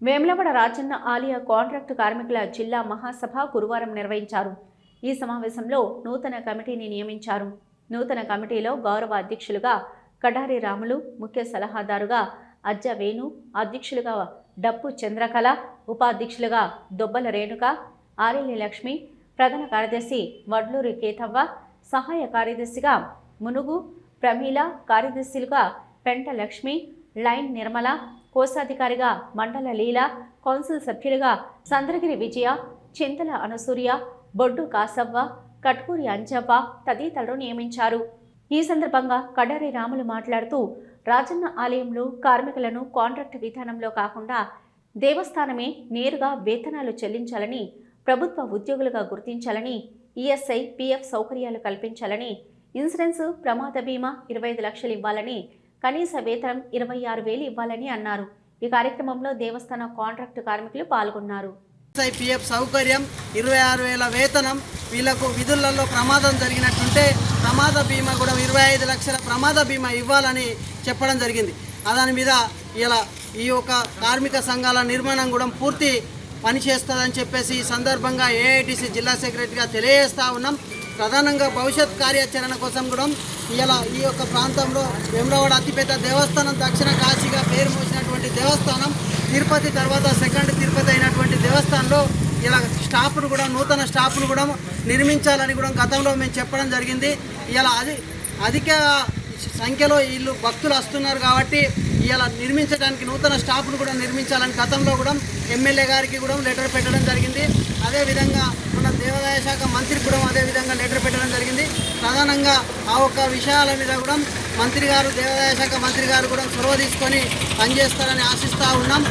వేములవాడ రాజన్న ఆలయ కాంట్రాక్టు కార్మికుల జిల్లా మహాసభ గురువారం నిర్వహించారు. ఈ సమావేశంలో నూతన కమిటీని నియమించారు. నూతన కమిటీలో గౌరవ అధ్యక్షులుగా కడారి రాములు ముఖ్య సలహాదారుగా అజ్జ వేణు అధ్యక్షులుగా డప్పు చంద్రకళ ఉపాధ్యక్షులుగా దొబ్బల రేణుక ఆరెల్లి లక్ష్మి ప్రధాన కార్యదర్శి వడ్లూరి కేతవ్వ సహాయ కార్యదర్శిగా మునుగు ప్రమీల కార్యదర్శులుగా పెంట లక్ష్మి లైన్ నిర్మల కోశాధికారిగా మండల లీల కౌన్సిల్ సభ్యులుగా చంద్రగిరి విజయ చింతల అనసూర్య బొడ్డు కాసవ్వ కట్కూరి అంజవ్వ తదితరులు నియమించారు. ఈ సందర్భంగా కడారి రాములు మాట్లాడుతూ రాజన్న ఆలయంలో కార్మికులను కాంట్రాక్ట్ విధానంలో కాకుండా దేవస్థానమే నేరుగా వేతనాలు చెల్లించాలని ప్రభుత్వ ఉద్యోగులుగా గుర్తించాలని ఈఎస్ఐ పిఎఫ్ సౌకర్యాలు కల్పించాలని ఇన్సూరెన్స్ ప్రమాద బీమా ఇరవై ఐదు లక్షలు ఇవ్వాలని కనీస వేతనం ఇరవై ఆరు వేలు ఇవ్వాలని అన్నారు. ఈ కార్యక్రమంలో దేవస్థాన కాంట్రాక్టు కార్మికులు పాల్గొన్నారు. ఎస్ఐపిఎఫ్ సౌకర్యం ఇరవై ఆరు వేల వేతనం వీళ్ళకు విధులలో ప్రమాదం జరిగినట్టుంటే ప్రమాద బీమా కూడా ఇరవై ఐదు లక్షల ప్రమాద బీమా ఇవ్వాలని చెప్పడం జరిగింది. దాని మీద ఇలా ఈ యొక్క కార్మిక సంఘాల నిర్మాణం కూడా పూర్తి పనిచేస్తుందని చెప్పేసి ఈ సందర్భంగా ఏఐటిసి జిల్లా సెక్రటరీగా తెలియజేస్తూ ఉన్నాం. ప్రధానంగా భవిష్యత్ కార్యాచరణ కోసం కూడా ఇలా ఈ యొక్క ప్రాంతంలో వేములవాడ అతిపెద్ద దేవస్థానం దక్షిణ కాశీగా పేరు మోసినటువంటి దేవస్థానం తిరుపతి తర్వాత సెకండ్ తిరుపతి అయినటువంటి దేవస్థానంలో ఇలా స్టాఫ్ను కూడా నూతన స్టాఫ్ను కూడా నిర్మించాలని కూడా గతంలో మేము చెప్పడం జరిగింది. ఇలా అది అధిక సంఖ్యలో వీళ్ళు భక్తులు వస్తున్నారు కాబట్టి ఇలా నిర్మించడానికి నూతన స్టాఫ్ను కూడా నిర్మించాలని గతంలో కూడా ఎమ్మెల్యే గారికి కూడా లెటర్ పెట్టడం జరిగింది. అదేవిధంగా దేవాదాయ శాఖ మంత్రి కూడా అదేవిధంగా లెటర్ పెట్టడం జరిగింది. ప్రధానంగా ఆ ఒక్క విషయాల మీద కూడా మంత్రి గారు దేవాదాయ శాఖ మంత్రి గారు కూడా చొరవ తీసుకొని పనిచేస్తారని ఆశిస్తూ ఉన్నాం.